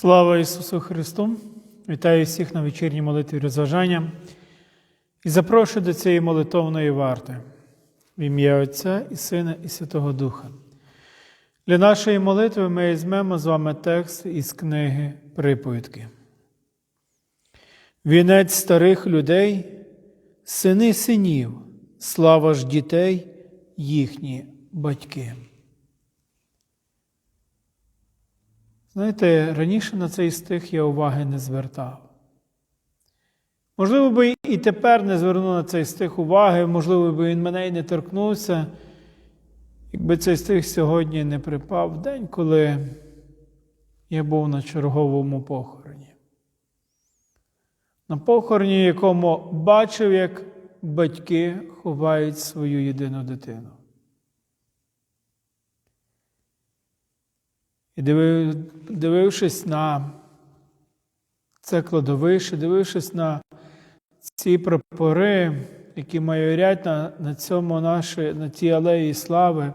Слава Ісусу Христу! Вітаю всіх на вечірній молитві розважання і запрошую до цієї молитовної варти в ім'я Отця і Сина, і Святого Духа. Для нашої молитви ми візьмемо з вами текст із книги Приповідки. Вінець старих людей, сини синів, слава ж дітей, їхні батьки. Знаєте, раніше на цей стих я уваги не звертав. Можливо, би і тепер не звернув на цей стих уваги, можливо, би він мене і не торкнувся, якби цей стих сьогодні не припав в день, коли я був на черговому похороні. На похороні, якому бачив, як батьки ховають свою єдину дитину. І дивившись на це кладовище, дивившись на ці прапори, які майорять на на цьому наші, на тій алеї слави,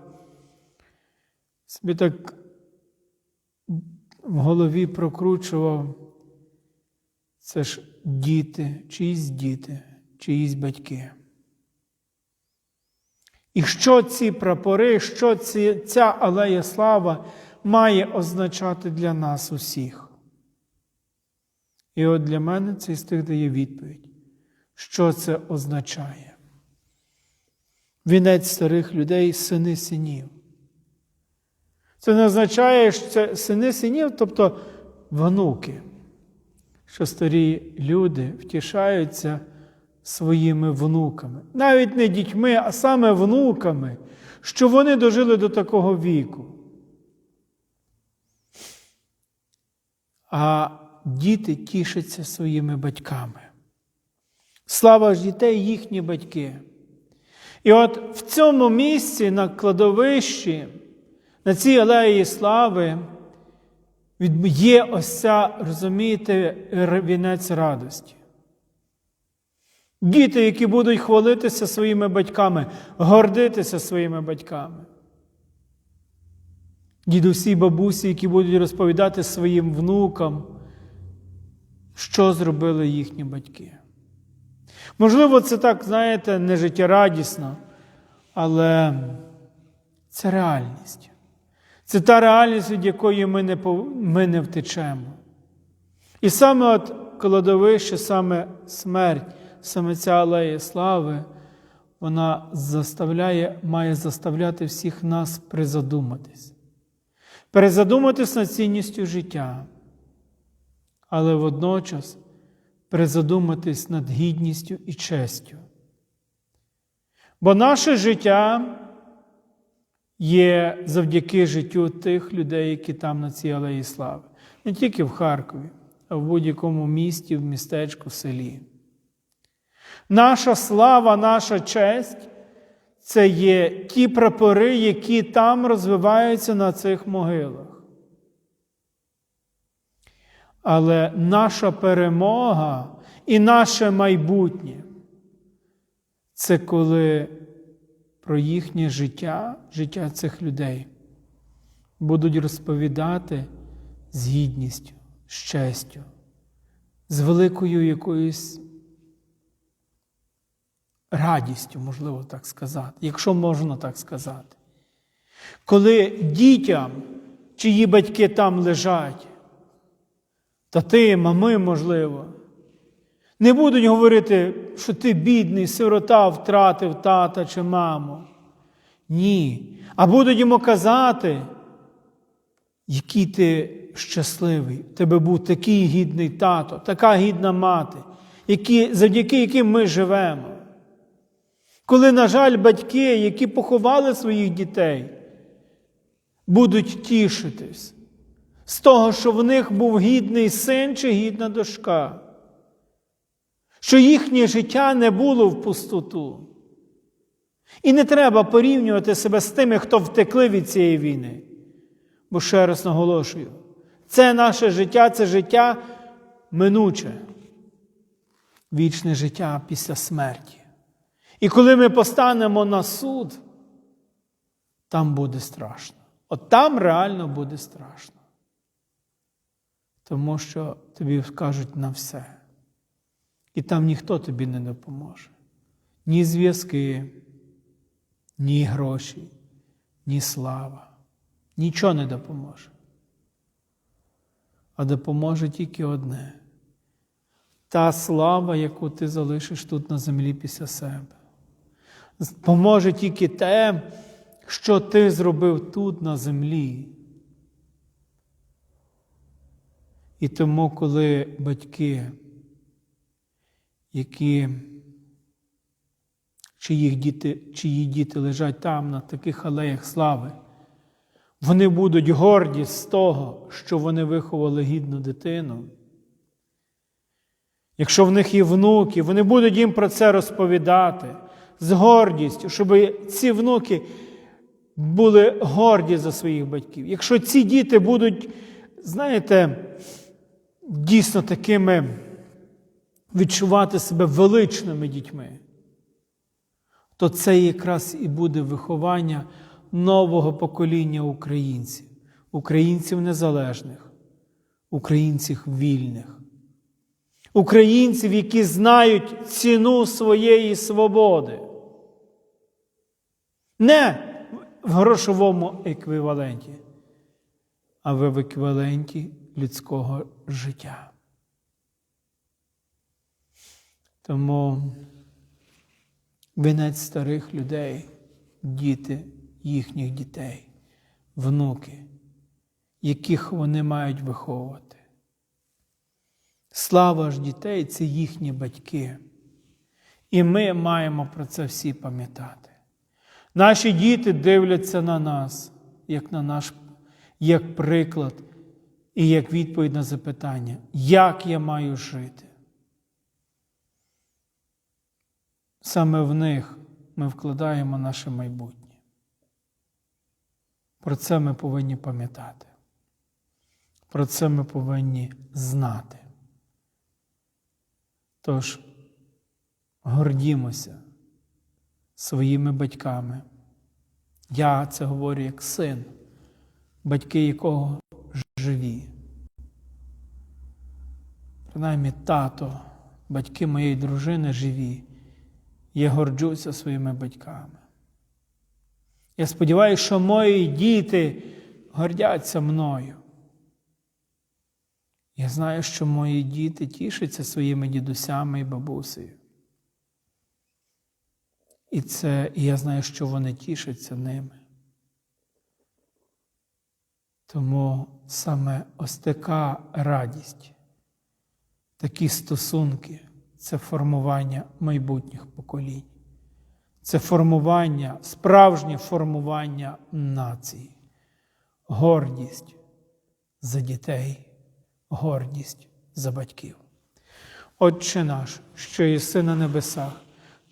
собі так в голові прокручував, це ж діти, чиїсь діти, чиїсь батьки. І що ці прапори, що ці, ця алея слава має означати для нас усіх. І от для мене цей стих дає відповідь, що це означає. Вінець старих людей сини синів. Це не означає, що це сини синів, тобто внуки, що старі люди втішаються своїми внуками. Навіть не дітьми, а саме внуками, що вони дожили до такого віку. А діти тішаться своїми батьками. Слава ж дітей, їхні батьки. І от в цьому місці, на кладовищі, на цій алеї слави, є ось ця, розумієте, вінець радості. Діти, які будуть хвалитися своїми батьками, гордитися своїми батьками. Дідусі, бабусі, які будуть розповідати своїм внукам, що зробили їхні батьки. Можливо, це так, знаєте, не життєрадісно, але це реальність. Це та реальність, від якої ми не, ми не втечемо. І саме от кладовище, саме смерть, саме ця алея слави, вона заставляє, має заставляти всіх нас призадуматись перезадуматись над цінністю життя, але водночас перезадуматись над гідністю і честю. Бо наше життя є завдяки життю тих людей, які там на цій алеї слави. Не тільки в Харкові, а в будь-якому місті, в містечку, в селі. Наша слава, наша честь це є ті прапори, які там розвиваються на цих могилах. Але наша перемога і наше майбутнє це коли про їхнє життя, життя цих людей будуть розповідати з гідністю, з честю, з великою якоюсь радістю, можливо так сказати, якщо можна так сказати. Коли дітям, чиї батьки там лежать, тати, мами, можливо, не будуть говорити, що ти бідний, сирота втратив тата чи маму. Ні. А будуть йому казати, який ти щасливий, тебе був такий гідний тато, така гідна мати, які, завдяки яким ми живемо. Коли, на жаль, батьки, які поховали своїх дітей, будуть тішитись з того, що в них був гідний син чи гідна дошка, що їхнє життя не було в пустоту. І не треба порівнювати себе з тими, хто втекли від цієї війни. Бо ще раз наголошую, це наше життя, це життя минуче, вічне життя після смерті. І коли ми постанемо на суд, там буде страшно. От там реально буде страшно. тому що тобі скажуть на все. І там ніхто тобі не допоможе. Ні зв'язки, ні гроші, ні слава. Нічого не допоможе. А допоможе тільки одне та слава, яку ти залишиш тут на землі після себе. Поможе тільки те, що ти зробив тут на землі. І тому, коли батьки, які, чиїх діти, чиї діти лежать там, на таких алеях слави, вони будуть горді з того, що вони виховали гідну дитину. Якщо в них є внуки, вони будуть їм про це розповідати з гордістю, щоб ці внуки були горді за своїх батьків. Якщо ці діти будуть, знаєте, дійсно такими відчувати себе величними дітьми, то це якраз і буде виховання нового покоління українців, українців незалежних, українців вільних. Українців, які знають ціну своєї свободи. Не в грошовому еквіваленті, а в еквіваленті людського життя. Тому вінець старих людей, діти їхніх дітей, внуки, яких вони мають виховувати. Слава ж дітей це їхні батьки. І ми маємо про це всі пам'ятати. Наші діти дивляться на нас, як на наш як приклад і як відповідь на запитання, як я маю жити. Саме в них ми вкладаємо наше майбутнє. Про це ми повинні пам'ятати. Про це ми повинні знати. Тож гордімося своїми батьками. Я це говорю як син, батьки якого живі. Принаймні тато, батьки моєї дружини живі. Я горджуся своїми батьками. Я сподіваюся, що мої діти гордяться мною. Я знаю, що мої діти тішаться своїми дідусями і бабусею. І це, і я знаю, що вони тішаться ними. Тому саме ось така радість, такі стосунки це формування майбутніх поколінь, це формування, справжнє формування нації, гордість за дітей гордість за батьків. Отче наш, що єси на небесах,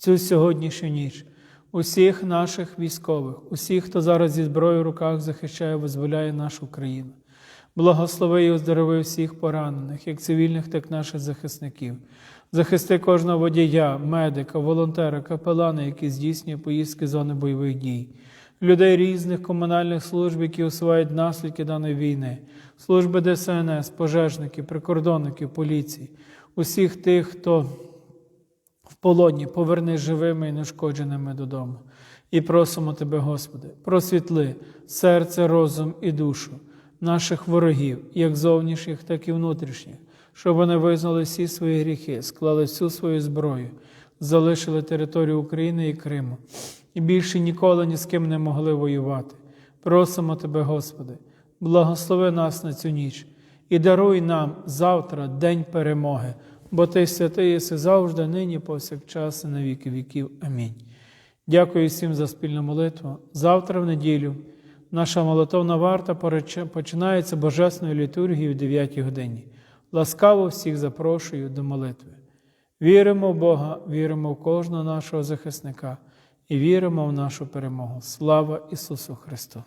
цю сьогоднішню ніч, усіх наших військових, усіх, хто зараз зі зброєю в руках захищає, визволяє нашу країну. Благослови і оздорови всіх поранених, як цивільних, так і наших захисників. Захисти кожного водія, медика, волонтера, капелана, які здійснює поїздки зони бойових дій, людей різних комунальних служб, які усувають наслідки даної війни, служби ДСНС, пожежників, прикордонників, поліції, усіх тих, хто в полоні, поверни живими і нешкодженими додому. І просимо Тебе, Господи, просвітли серце, розум і душу наших ворогів, як зовнішніх, так і внутрішніх, щоб вони визнали всі свої гріхи, склали всю свою зброю, залишили територію України і Криму, і більше ніколи ні з ким не могли воювати. Просимо Тебе, Господи, благослови нас на цю ніч і даруй нам завтра день перемоги, бо Ти святий єси завжди, нині, повсякчас, і на віки віків. Амінь. Дякую всім за спільну молитву. Завтра в неділю наша молитовна варта починається божественною літургією в 9 годині. Ласкаво всіх запрошую до молитви. Віримо в Бога, віримо в кожного нашого захисника і віримо в нашу перемогу. Слава Ісусу Христу!